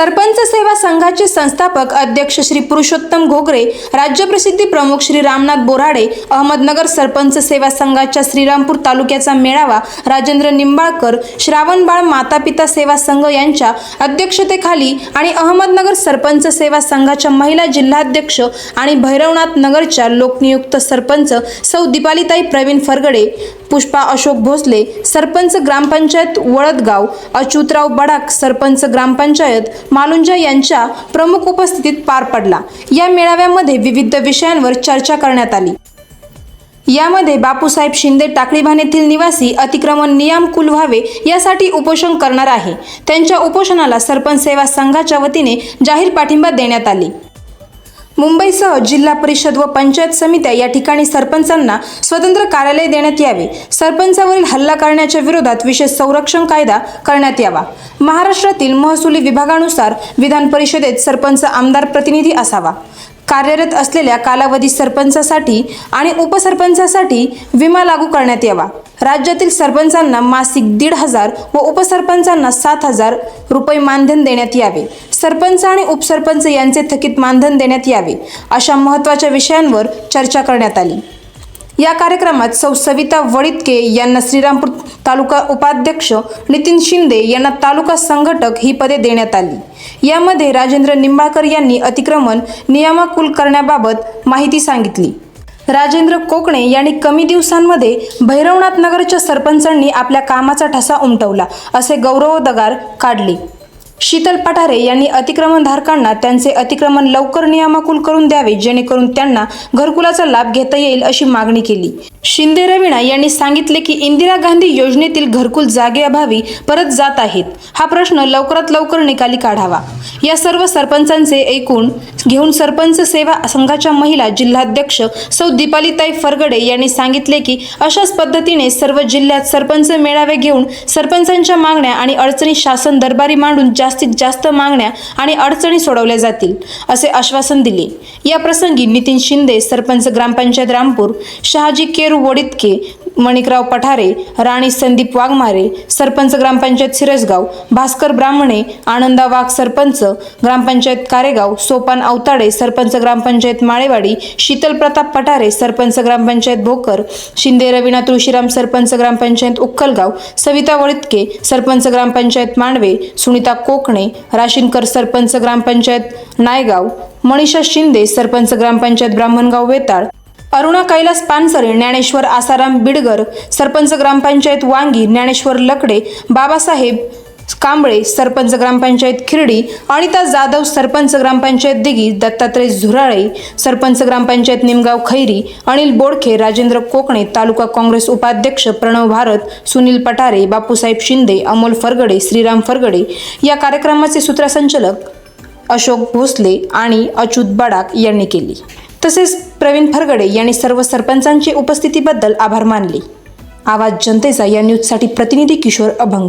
सरपंच सेवा संघाचे संस्थापक अध्यक्ष श्री पुरुषोत्तम घोगरे राज्यप्रसिद्धी प्रमुख श्री रामनाथ बोराडे अहमदनगर सरपंच सेवा संघाच्या श्रीरामपूर तालुक्याचा मेळावा राजेंद्र निंबाळकर श्रावणबाळ मातापिता सेवा संघ यांच्या अध्यक्षतेखाली आणि अहमदनगर सरपंच सेवा संघाच्या महिला जिल्हाध्यक्ष आणि भैरवनाथ नगरच्या लोकनियुक्त सरपंच सौ दीपालीताई प्रवीण फरगडे पुष्पा अशोक भोसले सरपंच ग्रामपंचायत वळदगाव अच्युतराव बडाक सरपंच ग्रामपंचायत मालुंजा यांच्या प्रमुख उपस्थितीत पार पडला. या मेळाव्यामध्ये विविध विषयांवर चर्चा करण्यात आली. यामध्ये बापूसाहेब शिंदे टाकळीभान येथील निवासी अतिक्रमण नियमकुल व्हावे यासाठी उपोषण करणार आहे. त्यांच्या उपोषणाला सरपंच सेवा संघाच्या वतीने जाहीर पाठिंबा देण्यात आली. मुंबईसह जिल्हा परिषद व पंचायत समित्या या ठिकाणी सरपंचांना स्वतंत्र कार्यालय देण्यात यावे. सरपंचावरील हल्ला करण्याच्या विरोधात विशेष संरक्षण कायदा करण्यात यावा. महाराष्ट्रातील महसुली विभागानुसार विधान परिषदेत सरपंच आमदार प्रतिनिधी असावा. कार्यरत असलेल्या कालावधी सरपंचासाठी आणि उपसरपंचासाठी विमा लागू करण्यात यावा. राज्यातील सरपंचांना मासिक दीड हजार व उपसरपंचांना सात हजार रुपये मानधन देण्यात यावे. सरपंच आणि उपसरपंच यांचे थकीत मानधन देण्यात यावे अशा महत्त्वाच्या विषयांवर चर्चा करण्यात आली. या कार्यक्रमात सौ सविता वडितके यांना श्रीरामपूर तालुका उपाध्यक्ष नितीन शिंदे यांना तालुका संघटक ही पदे देण्यात आली. यामध्ये राजेंद्र निंबाळकर यांनी अतिक्रमण नियमाकुल करण्याबाबत माहिती सांगितली. राजेंद्र कोकणे यांनी कमी दिवसांमध्ये भैरवनाथ नगरच्या सरपंचांनी आपल्या कामाचा ठसा उमटवला असे गौरवोद्गार काढले. शीतल पठारे यांनी अतिक्रमणधारकांना त्यांचे अतिक्रमण लवकर नियमाकुल करून द्यावे जेणेकरून त्यांना घरकुलाचा लाभ घेता येईल अशी मागणी केली. शिंदे रवीणा यांनी सांगितले की इंदिरा गांधी योजनेतील घरकुल जागेअभावी परत जात आहेत. हा प्रश्न लवकरात लवकर निकाली काढावा. या सर्व सरपंचांचे एकूण घेऊन सरपंच सेवा संघाच्या महिला जिल्हाध्यक्ष सौ दीपालीताई फरगडे यांनी सांगितले की अशाच पद्धतीने सर्व जिल्ह्यात सरपंच मेळावे घेऊन सरपंचांच्या मागण्या आणि अडचणी शासन दरबारी मांडून जास्तीत जास्त मागण्या आणि अडचणी सोडवल्या जातील असे आश्वासन दिले. या प्रसंगी नितीन शिंदे सरपंच ग्रामपंचायत रामपूर शहाजी केरू वडितके मणिकराव पठारे राणी संदीप वाघमारे सरपंच ग्रामपंचायत सिरसगाव भास्कर ब्राह्मणे आनंदा वाघ सरपंच ग्रामपंचायत कारेगाव सोपान अवताडे सरपंच ग्रामपंचायत माळेवाडी शीतल प्रताप पठारे सरपंच ग्रामपंचायत भोकर शिंदे रवीना तुळशीराम सरपंच ग्रामपंचायत उक्कलगाव सविता वळितके सरपंच ग्रामपंचायत मांडवे सुनीता कोकणे राशीनकर सरपंच ग्रामपंचायत नायगाव मनीषा शिंदे सरपंच ग्रामपंचायत ब्राह्मणगाव वेताळ अरुणा कैलास पानसरे ज्ञानेश्वर आसाराम बिडगर सरपंच ग्रामपंचायत वांगी ज्ञानेश्वर लकडे बाबासाहेब कांबळे सरपंच ग्रामपंचायत खिरडी अनिता जाधव सरपंच ग्रामपंचायत दिगी दत्तात्रय झुराळे सरपंच ग्रामपंचायत निमगाव खैरी अनिल बोडखे राजेंद्र कोकणे तालुका काँग्रेस उपाध्यक्ष प्रणव भारत सुनील पठारे बापूसाहेब शिंदे अमोल फरगडे श्रीराम फरगडे. या कार्यक्रमाचे सूत्रसंचालक अशोक भोसले आणि अच्युत बडाक यांनी केली. तसेच प्रवीण फरगडे यांनी सर्व सरपंचांची उपस्थितीबद्दल आभार मानले. आवाज जनतेचा या न्यूजसाठी प्रतिनिधी किशोर अभंग.